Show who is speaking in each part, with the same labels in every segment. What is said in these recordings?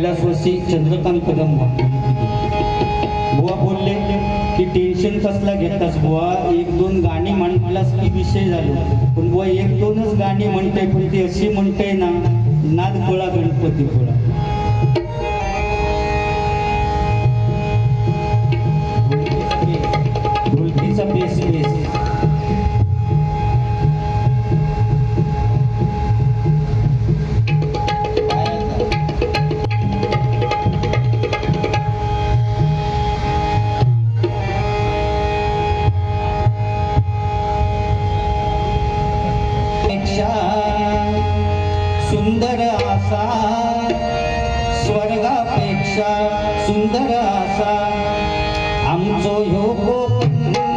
Speaker 1: कैलासवासी चंद्रकांत कदम बुवा बोलले की टेन्शन कसला घेतास बुवा? एक दोन गाणी म्हणलास की विषय झालो. पण बुवा एक दोनच गाणी म्हणते पण ती अशी म्हणते ना नाद गोळा गणपती गोळा. ढोलकीचा बेस सुंदर असा स्वर्गापेक्षा सुंदर असा आमचो ह्यो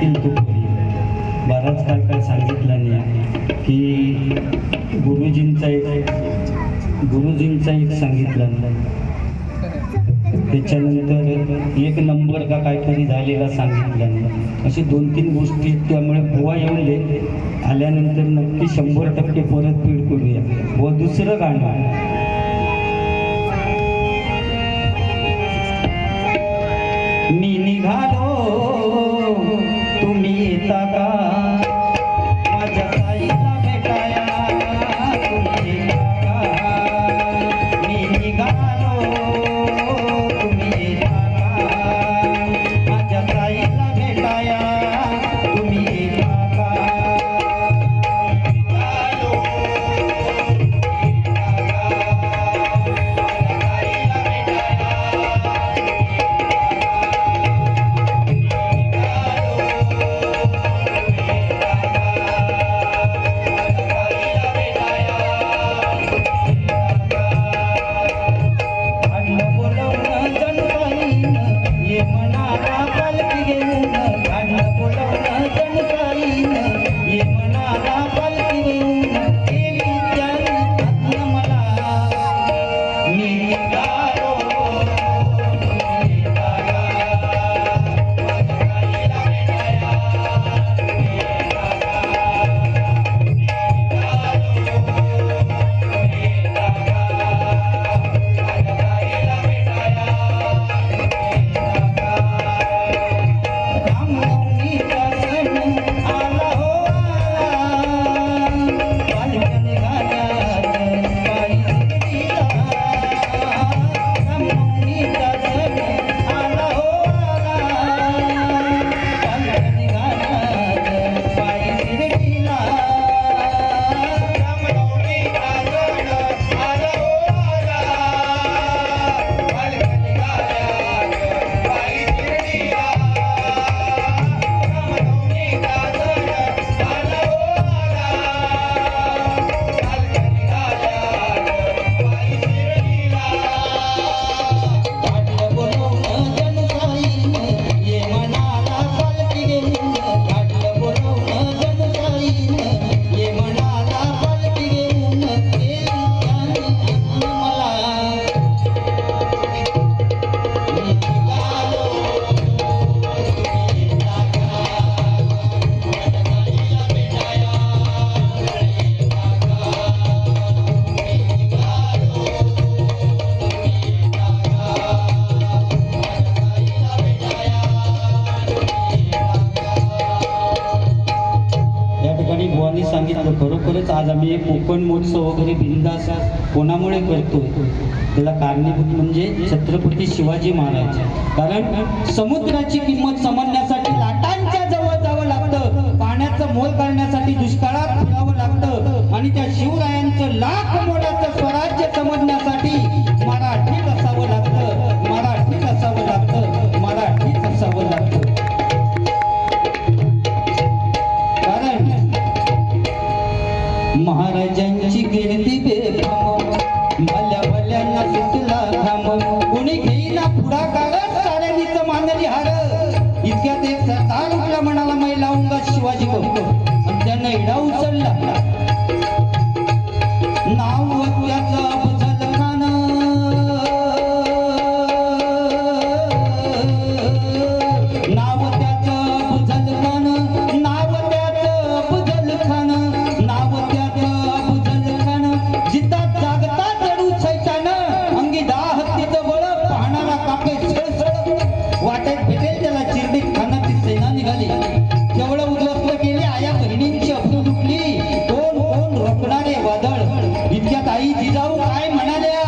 Speaker 1: असू येतील घरी बराच काय काय सांगितलं नाही की गुरुजींचा एक गुरुजींचा एक सांगितलं नाही. त्याच्यानंतर एक नंबर का काहीतरी झालेला सांगितलं नाही. दोन तीन गोष्टी त्यामुळे बुवा येऊन दे आल्यानंतर नक्की शंभर टक्के परतफेड करूया. व दुसरं गाणं आज आम्ही कोकण महोत्सव वगैरे बिंदास कोणामुळे करतोय? त्याला कारणीभूत म्हणजे छत्रपती शिवाजी महाराज. कारण समुद्राची किंमत समजण्यासाठी लाटांच्या जवळ जावं लागतं. पाण्याचं मोल करण्यासाठी दुष्काळात फिरावं लागतं. आणि त्या शिवरायांचं लाख मोल भल्या भल्यांना सुटला थांब कोणी घेईना पुढाकार साऱ्यांनीच मानली हार. इतक्यात एक सरदार उठला म्हणाला मै लावूंगा शिवाजी बघतो आणि त्यांना इडा उचलला. भाऊ काय म्हणाले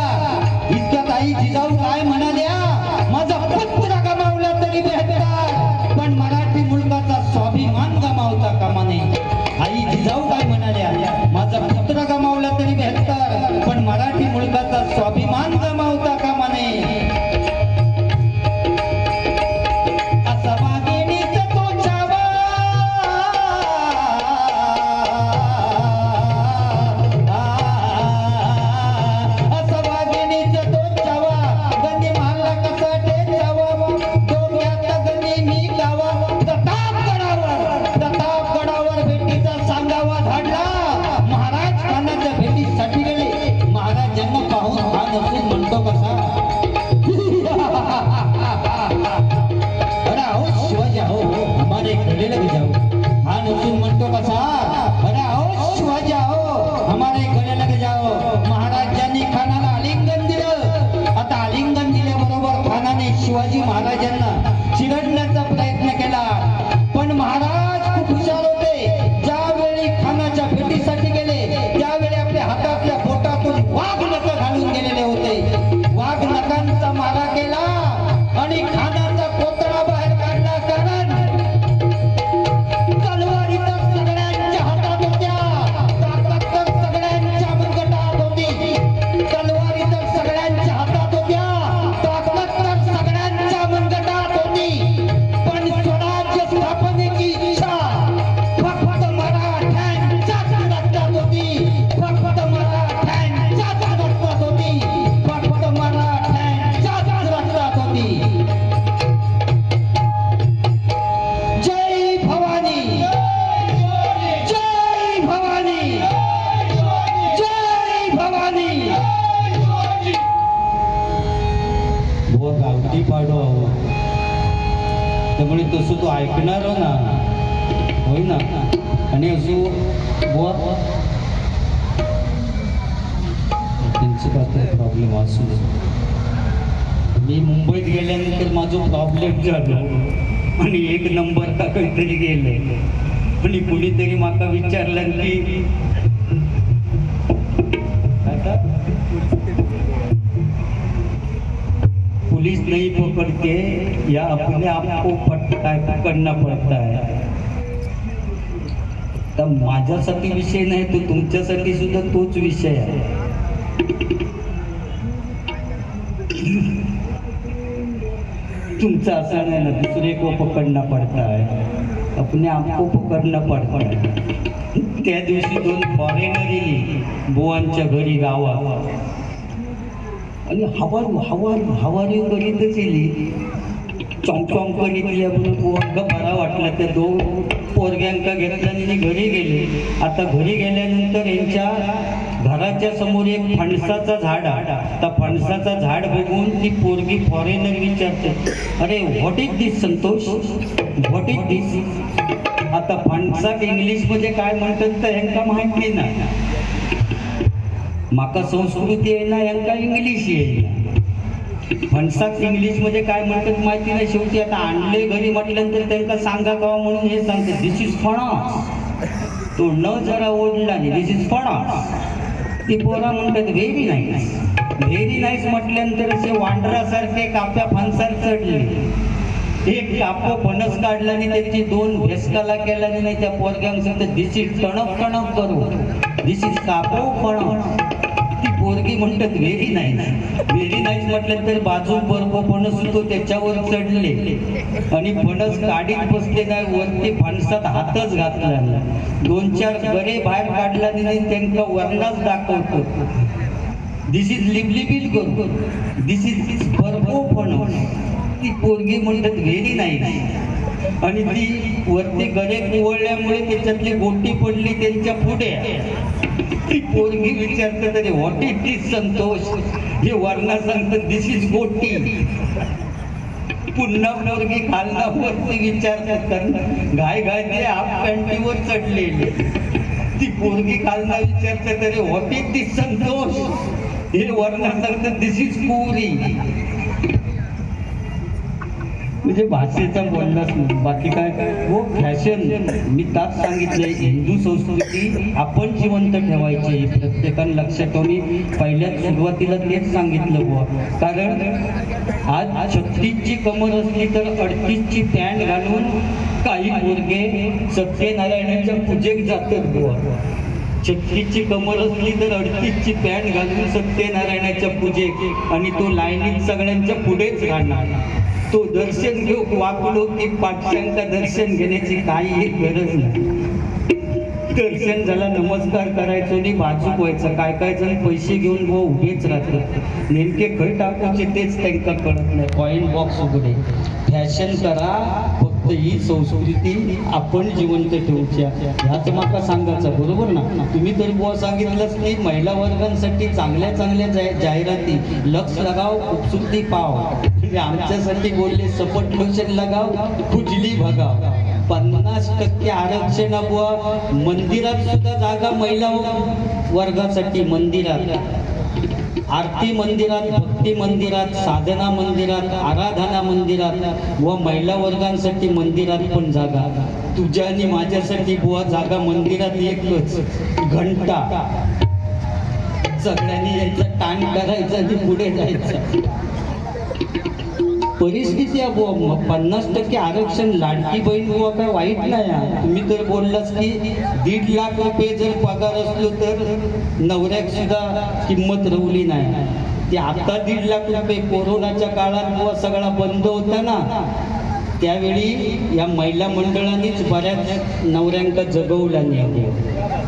Speaker 1: काय प्रॉब्लेम मी मुंबईत गेल्यानंतर माझं प्रॉब्लेम झालं. आणि एक नंबर का काहीतरी गेले आणि कुणीतरी माका विचारलं की पोलीस पुलिस नहीं पकड़ते या अपने आप को पकडना पडता है तर माझ्यासाठी विषय नाही तो तुमच्यासाठी सुद्धा तोच विषय आहे. तुमचा असा नाही ना दुसरे को पकडना पडता है अपने आपको पकडना पडता है त्या दिवशी दोन फॉरेनर गेली बुवांच्या घरी गावात. आणि हवार हवार हवारी करीतच येली चॉमचॉम करीत म्हणून बुवांका बरा वाटला. त्या दोन पोरग्यांका घेतला घरी गेले. आता घरी गेल्यानंतर यांच्या घराच्या समोर एक फणसाचा झाड त्या फणसाचं झाड बघून ती पोरगी फॉरेनर विचारते अरे what is this Santosh? What is this आता फणसाक इंग्लिशमध्ये काय म्हणतात तर ह्यांका माहिती नाही माका संस्कृती आहे ना ह्यांका इंग्लिश आहे फणसाक इंग्लिशमध्ये काय म्हणतात माहिती नाही. शेवटी आता आणले घरी म्हटल्यानंतर त्यांना सांगा का म्हणून हे सांगते. दिस इज फणस. तो न जरा ओढला दिस इज फणस. ती पोरा म्हणतात व्हेरी नाईस व्हेरी नाईस म्हटल्यानंतर असे वांडरासारखे काप्या फणसार चढले. एक काप फणस काढला आणि त्याची दोन भेसकाला केला आणि नाही त्या पोरग्यांसाठी सांगतात टणक टणक करू. दिस कापू कापो फणस पोरगी म्हणतात व्हेरी नाही. वेरी नाहीच म्हटलं तर बाजू बर्फ फणस तो त्याच्यावर चढले. आणि फणस गाडीत बसले नाही वरती फणसात हातच घातला दोन चार गरे बाहेर काढला नाही त्यांना वरणाच दाखवतो. दिस इज लिपलिपील करतो दिस इज बर्फो फणस. ती पोरगी म्हणतात व्हेरी नाही. आणि ती वरती गणेश निवडल्यामुळे त्याच्यातली गोटी पडली त्यांच्या पुढे. ती पोरगी विचारते तरी व्हॉट इज दिस संतोष? हे वर्णा सांगतं दिस इज गोटी. पुन्हा पोरगी खालना वरती विचारतात तर घाय घाय ते हाफ पॅन्टीवर चढलेली. ती पोरगी खालना विचारते तरी व्हॉट इज दिस संतोष? हे वर्णा सांगतं दिस इज पुरी. म्हणजे भाषेचा बोललाच बाकी काय हो फॅशन मी ताच सांगितले हिंदू संस्कृती आपण जिवंत ठेवायची प्रत्येकाने प्रत्येकानं लक्षात ठेवणी पहिल्या सुरुवातीला तेच सांगितलं बुवा. कारण आज छत्तीसची कमर असली तर अडतीसची पॅन्ट घालून काही मुलगे सत्यनारायणाच्या पूजेक जातात बुवा. छत्तीसची कमर असली तर अडतीसची पॅन्ट घालून सत्यनारायणाच्या पूजेक आणि तो लाईनीत सगळ्यांच्या पुढेच घालणार तो दर्शन घेऊ वाकलो की पाठशांका दर्शन घेण्याची काही गरज नाही. दर्शन झाला नमस्कार करायचो आणि बाजूक व्हायचं. काय काय जण पैसे घेऊन बुवा उभेच राहतात. नेमके खय टाकूचे तेच त्यांना कळत नाही. कॉईन बॉक्स उघडे. फॅशन करा ही संस्कृती आपण जिवंत ठेवूच्या. ह्याच माका सांगायचं बरोबर ना? तुम्ही तरी बुवा सांगितलंच की महिला वर्गांसाठी चांगल्या चांगल्या जाय- जाहिराती लक्ष लगाव खूपसुद्धी पाव. आमच्यासाठी बोलले सपट लक्ष लगाव खुजली भगाव. पन्नास टक्के आरक्षण बुवा मंदिरात सुद्धा जागा महिला वर्गासाठी मंदिरात. आरती मंदिरात भक्ती मंदिरात साधना मंदिरात आराधना मंदिरात व महिला वर्गांसाठी मंदिरात पण जागा. तुझ्या आणि माझ्यासाठी बुवा जागा मंदिरात एकच घंटा. सगळ्यांनी याचा टाण करायचं आणि पुढे जायचं. परिस्थिती आहे पन्नास टक्के आरक्षण लाडकी बहीण बुवा काय वाईट नाही आहे. तुम्ही तर बोललाच की दीड लाख रुपये जर पगार असलो तर नवऱ्याक सुद्धा किंमत रवली नाही. ते आता दीड लाख रुपये कोरोनाच्या काळात बुवा सगळा बंद होता ना त्यावेळी या महिला मंडळांनीच बऱ्याच नवऱ्यांका जगवला नाही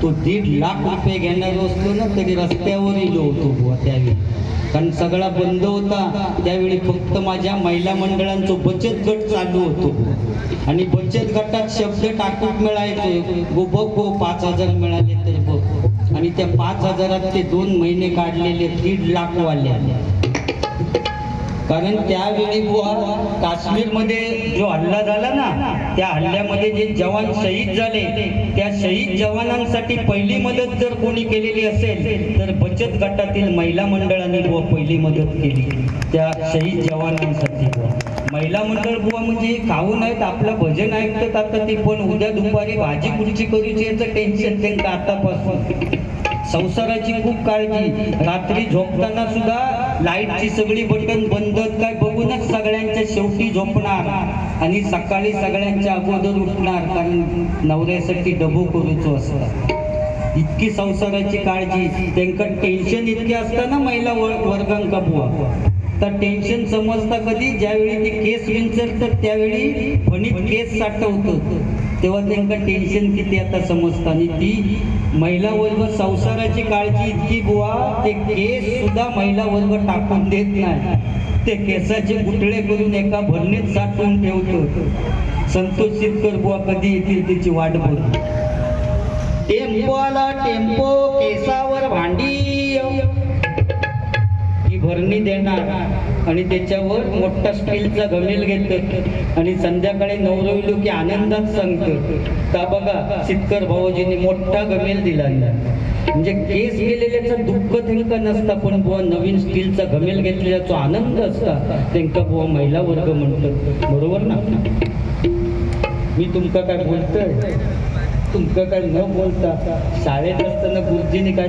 Speaker 1: तो दीड लाख रुपये घेणार असलो ना तरी रस्त्यावर इलो होतो बुवा त्यावेळी. कारण सगळा बंद होता. त्यावेळी फक्त माझ्या महिला मंडळांचं बचत गट चालू होतो. आणि बचत गटात शब्द टाकूक मिळायचे. गो बघ गो पाच हजार मिळाले तर बघ. आणि त्या पाच हजारात ते दोन महिने काढलेले दीड लाख वाले कारण त्यावेळी बुवा काश्मीरमध्ये जो हल्ला झाला ना त्या हल्ल्यामध्ये जे जवान शहीद झाले त्या शहीद जवानांसाठी पहिली मदत जर कोणी केलेली असेल तर बचत गटातील महिला मंडळाने बुवा पहिली मदत केली. त्या शहीद जवानांसाठी महिला मंडळ बुवा म्हणजे खाऊन आहेत आपलं भजन ऐकतात आता ते पण. उद्या दुपारी भाजी कुर्ची करूची याचं टेन्शन त्यांना आतापासून. संसाराची खूप काळजी. रात्री झोपताना सुद्धा लाईटची सगळी बटन बंद काय बघूनच सगळ्यांच्या शेवटी झोपणार. आणि सकाळी सगळ्यांच्या अगोदर उठणार. कारण नवऱ्यासाठी डबू करूचो असत. इतकी संसाराची काळजी. त्यांना टेन्शन इतके असतं ना महिला वर- वर्गांका बुवा. तर टेन्शन समजता कधी? ज्यावेळी ते केस विंचरतात त्यावेळी फणीत केस साठवतो. तेव्हा त्यांना टेन्शन किती आता समजतं. आणि ती महिला वर्ग संसाराची काळजी इतकी बुवा ते केस सुद्धा महिला वर्ग टाकून देत नाही. ते केसाचे गुटळे करून एका भरणीत साठवून ठेवतो. संतोष शिरकर बुवा कधी येतील तिची वाट बघ. टेम्पो आला टेम्पो केसावर भांडी. भरणी देणार आणि त्याच्यावर मोठा स्टीलचा गमेल घेत. आणि संध्याकाळी नवरविलो की आनंदात सांगत. का बघा सितकर भाऊजीने मोठा गमेल दिला. म्हणजे केस गेलेल्याचा दुःख त्यांना नसता पण बुवा नवीन स्टीलचा गमेल घेतलेल्याचा आनंद असता. त्यांका बुवा महिला वर्ग म्हणतो. बरोबर ना? मी तुमका काय बोलतोय? तुमका काय न बोलता शाळेत असताना गुरुजीने काय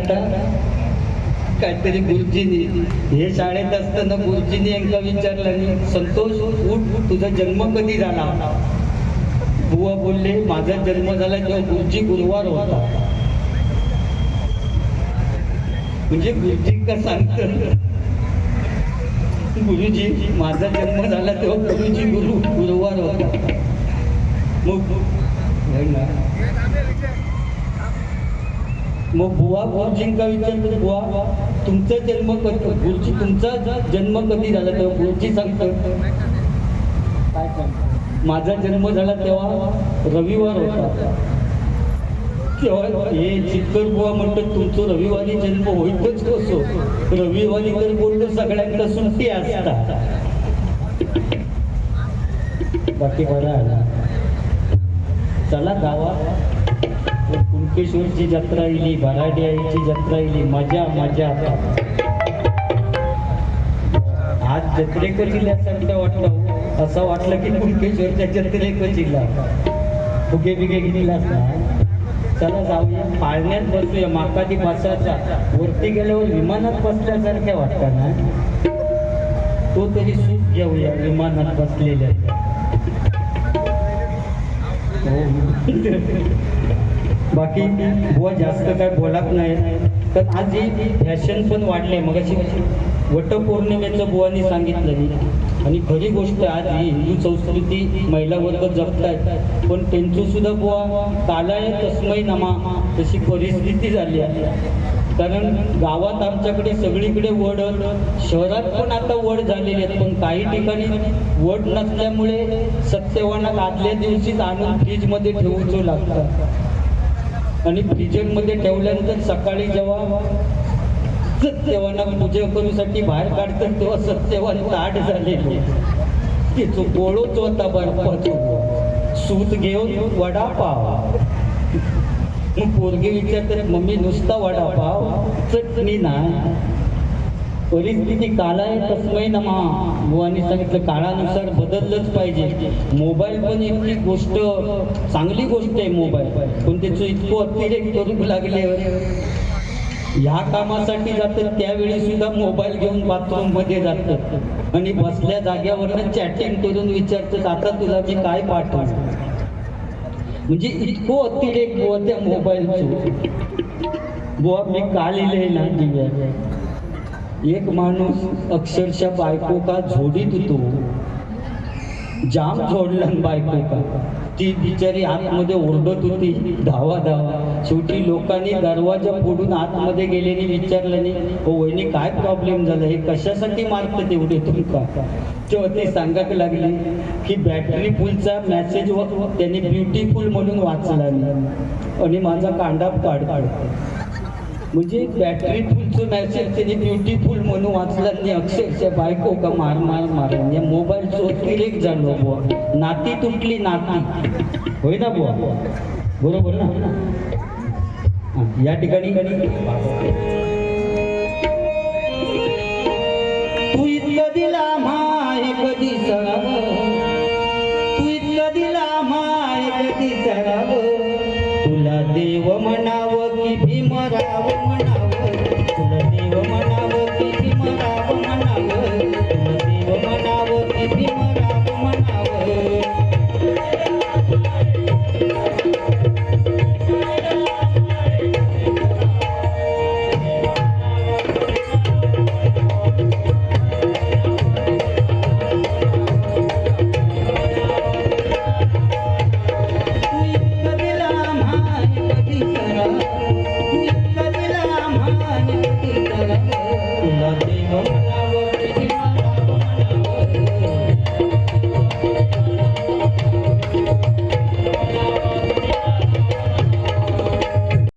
Speaker 1: काहीतरी गुरुजीनी. हे शाळेत असताना गुरुजीनी यांना विचारलं संतोष उठ तुझा जन्म कधी झाला? बुवा बोलले माझा जन्म झाला तेव्हा गुरुजी गुरुवार होता. म्हणजे गुरुजी का सांगत गुरुजी माझा जन्म झाला तेव्हा गुरुजी गुरु गुरुवार होता. मग? मग बुवा गुरुजींका विचारतो बुवा तुमचा जन्म कधी? गुरुजी तुमचा जन्म कधी झाला तेव्हा? गुरुजी सांगतो माझा जन्म झाला तेव्हा रविवार होता. तेव्हा हे चित्तर बुवा म्हणतात तुमचं रविवारी जन्म होईतच कसो? रविवारी तर बोललो सगळ्यांना सुट्टी असता. बाकी बरं आला चला गावात कुणकेश्वरची जत्रा येली भराडी आईची जत्रा येली मजा मजा. आज जत्रेक जिल्ह्यासारखं वाटलं असं वाटलं की कुणकेश्वरच्या जत्रेक जिल्हा फुगे बिगे गेलाच ना चला जाऊया पाळण्यात बसूया माकादी बसायचा. वरती गेल्यावर विमानात बसल्यासारख्या वाटतं ना? तो तरी सुख घेऊया विमानात बसलेल्या. हो. बाकी बुवा जास्त काय बोलात नाही. तर आज ही फॅशन पण वाढले मग अशी वटपौर्णिमेचं बुवानी सांगितलं. आणि खरी गोष्ट आज ही हिंदू संस्कृती महिला वर्ग जपतायत. पण त्यांचं सुद्धा बुवा कालाय तस्मै नमा तशी परिस्थिती झाली आहे. कारण गावात आमच्याकडे सगळीकडे वड शहरात पण आता वड झालेले आहेत. पण काही ठिकाणी वड नसल्यामुळे सत्यवानात आदल्या दिवशीच आणून फ्रीजमध्ये ठेवूच लागतात. आणि फ्रीजरमध्ये ठेवल्यानंतर सकाळी जेव्हा सत्यवाना पूजा करूसाठी बाहेर काढतात तेव्हा सत्यवान ताट झालेले. तिथं गोळोच होता बर्फाचो सूत घेऊन वडापाव मग पोरगे विचारतात मम्मी नुसता वडापाव चटणी नाही. परिस्थिती काला आहे तस्मय नमा बुवानी सांगितलं काळानुसार बदललंच पाहिजे. मोबाईल पण इतकी गोष्ट चांगली गोष्ट आहे मोबाईल. पण त्याचं इतकं अतिरेक करू लागले. ह्या कामासाठी जातात त्यावेळी सुद्धा मोबाईल घेऊन बाथरूममध्ये जातात आणि बसल्या जाग्यावरनं चॅटिंग करून विचारतात आता तुला मी काय पाठवू? म्हणजे इतकं अतिरेक बुवा त्या मोबाईलचं. बुवा मी का लिहिलंय ना एक माणूस अक्षरशः बायको का झोडीत होतो जाम झोडलं बायको का. ती बिचारी आतमध्ये ओरडत होती धावा धावा. शेवटी लोकांनी दरवाजा फोडून आतमध्ये गेल्याने विचारलं नाही हो वहिनी काय प्रॉब्लेम झाला? हे कशासाठी मारतं तेवढे तुमका? तेव्हा ते सांगायला लागले की बॅटरी फुलचा मेसेज त्यांनी ब्युटीफुल म्हणून वाचला आणि माझा कांडा काढ म्हणजे बॅटरी फुलचं मॅसेज त्याने ब्युटीफुल म्हणून वाचलं आणि अक्षरशः बायको का मार मार मार. म्हणजे मोबाईल चोर एक झालो बुवा. नाती तुटली नाती. होय ना बुवा? बरोबर ना? या ठिकाणी. तू इतकं दिला माय कधी सगळं